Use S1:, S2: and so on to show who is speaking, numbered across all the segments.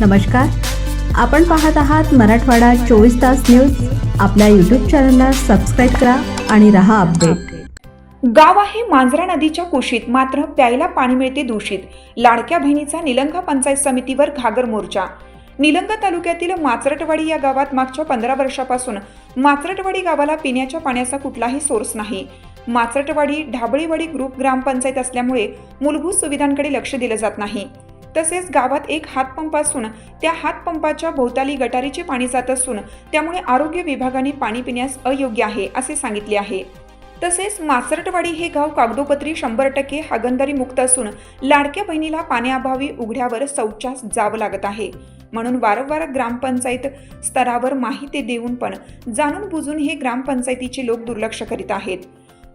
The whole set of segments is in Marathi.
S1: नमस्कार. आपण पाहत आहात मराठवाडा चोवीस तास न्यूज. आपल्या यूट्यूब चॅनलला सबस्क्राईब करा आणि रहा अपडेट
S2: गाव आहे मांजरा नदीच्या कुशीत मात्र प्यायला पाणी मिळते दूषित. लाडक्या बहिणीचा निलंगा पंचायत समितीवर घागर मोर्चा. निलंगा तालुक्यातील माचरटवाडी या गावात मागच्या पंधरा वर्षापासून माचरटवाडी गावाला पिण्याच्या पाण्याचा कुठलाही सोर्स नाही. माचरटवाडी ढाबळीवाडी ग्रुप ग्रामपंचायत असल्यामुळे मूलभूत सुविधांकडे लक्ष दिलं जात नाही. तसेच गावात एक हातपंप असून त्या हातपंपाच्या भोवताली गटारीचे पाणी जात असून त्यामुळे आरोग्य विभागाने पाणी पिण्यास अयोग्य आहे असे सांगितले आहे. तसेच मासरटवाडी हे गाव कागदोपत्री शंभर टक्के हागंदारी मुक्त असून लाडक्या बहिणीला पाण्याअभावी उघड्यावर शौचास जावं लागत आहे. म्हणून वारंवार ग्रामपंचायत स्तरावर माहिती देऊन पण जाणून बुजून हे ग्रामपंचायतीचे लोक दुर्लक्ष करीत आहेत.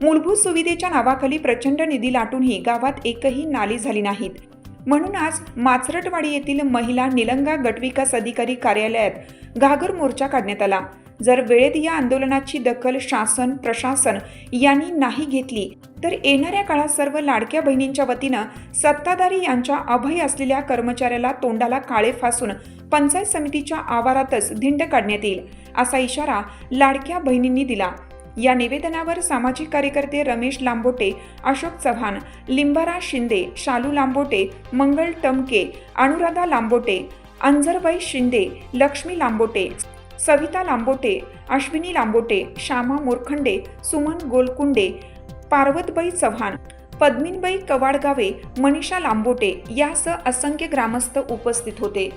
S2: मूलभूत सुविधेच्या नावाखाली प्रचंड निधी लाटूनही गावात एकही नाली झाली नाहीत. म्हणून आज माचरटवाडी येथील महिला निलंगा गटविकास अधिकारी कार्यालयात घागर मोर्चा काढण्यात आला. जर वेळेत या आंदोलनाची दखल शासन प्रशासन यांनी नाही घेतली तर येणाऱ्या काळात सर्व लाडक्या बहिणींच्या वतीनं सत्ताधारी यांच्या अभय असलेल्या कर्मचाऱ्याला तोंडाला काळे फासून पंचायत समितीच्या आवारातच धिंड काढण्यात येईल असा इशारा लाडक्या बहिणींनी दिला. या निवेदनावर सामाजिक कार्यकर्ते रमेश लांबोटे अशोक चव्हाण लिंबारा शिंदे शालू लांबोटे मंगल टमके अनुराधा लांबोटे अंजरबाई शिंदे लक्ष्मी लांबोटे सविता लांबोटे अश्विनी लांबोटे श्यामा मोरखंडे सुमन गोलकुंडे पार्वतबाई चव्हाण पद्मिनबाई कवाडगावे मनीषा लांबोटे यासह असंख्य ग्रामस्थ उपस्थित होते.